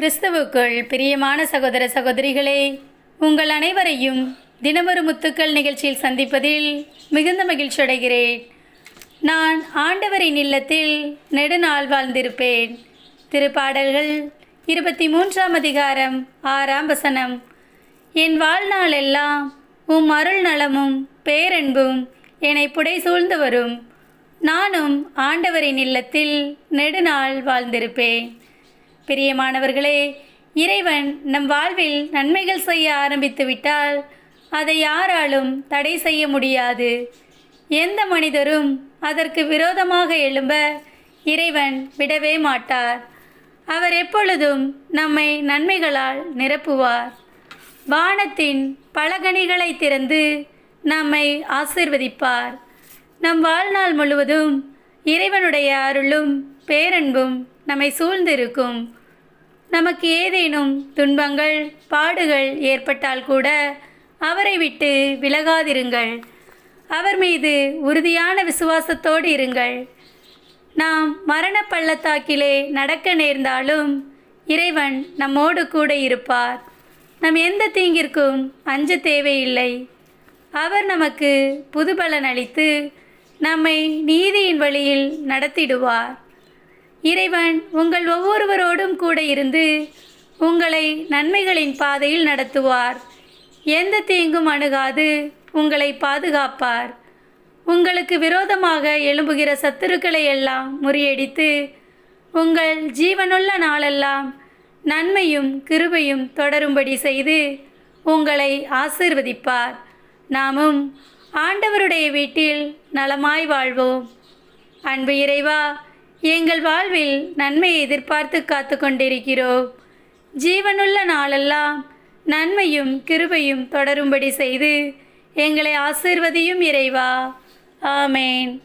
கிறிஸ்துவுக்குள் பிரியமான சகோதர சகோதரிகளே உங்கள் அனைவரையும் தினமொரு முத்துக்கள் நிகழ்ச்சியில் சந்திப்பதில் மிகுந்த மகிழ்ச்சி அடைகிறேன். நான் ஆண்டவரின் இல்லத்தில் நெடுநாள் வாழ்ந்திருப்பேன். திருப்பாடல்கள் இருபத்தி மூன்றாம் அதிகாரம் ஆறாம் வசனம். என் வாழ்நாள் எல்லாம் உம் அருள் நலமும் பேரன்பும் என்னை புடை சூழ்ந்து வரும். நானும் ஆண்டவரின் இல்லத்தில் நெடுநாள் வாழ்ந்திருப்பேன். பிரியமானவர்களே இறைவன் நம் வாழ்வில் நன்மைகள் செய்ய ஆரம்பித்து விட்டால் அதை யாராலும் தடை செய்ய முடியாது. எந்த மனிதரும் அதற்கு விரோதமாக எழும்ப இறைவன் விடவே மாட்டார். அவர் எப்பொழுதும் நம்மை நன்மைகளால் நிரப்புவார். வானத்தின் பலகணிகளை திறந்து நம்மை ஆசிர்வதிப்பார். நம் வாழ்நாள் முழுவதும் இறைவனுடைய அருளும் பேரன்பும் நம்மை சூழ்ந்திருக்கும். நமக்கு ஏதேனும் துன்பங்கள் பாடுகள் ஏற்பட்டால் கூட அவரை விட்டு விலகாதிருங்கள். அவர் மீது உறுதியான விசுவாசத்தோடு இருங்கள். நாம் மரண பள்ளத்தாக்கிலே நடக்க நேர்ந்தாலும் இறைவன் நம்மோடு கூட இருப்பார். நம் எந்த தீங்கிற்கும் அஞ்ச தேவையில்லை. அவர் நமக்கு புதுபலன் அளித்து நம்மை நீதியின் வழியில் நடத்திடுவார். இறைவன் உங்கள் ஒவ்வொருவரோடும் கூட இருந்து உங்களை நன்மைகளின் பாதையில் நடத்துவார். எந்த தீங்கும் அணுகாது உங்களை பாதுகாப்பார். உங்களுக்கு விரோதமாக எழும்புகிற சத்துருக்களை எல்லாம் முறியடித்து உங்கள் ஜீவனுள்ள நாளெல்லாம் நன்மையும் கிருபையும் தொடரும்படி செய்து உங்களை ஆசீர்வதிப்பார். நாமும் ஆண்டவருடைய வீட்டில் நலமாய் வாழ்வோம். அன்பு இறைவா எங்கள் வாழ்வில் நன்மையை எதிர்பார்த்து காத்து கொண்டிருக்கிறோம் ஜீவனுள்ள நாளெல்லாம் நன்மையும் கிருபையும் தொடரும்படி செய்து எங்களை ஆசிர்வதியும் இறைவா. ஆமேன்.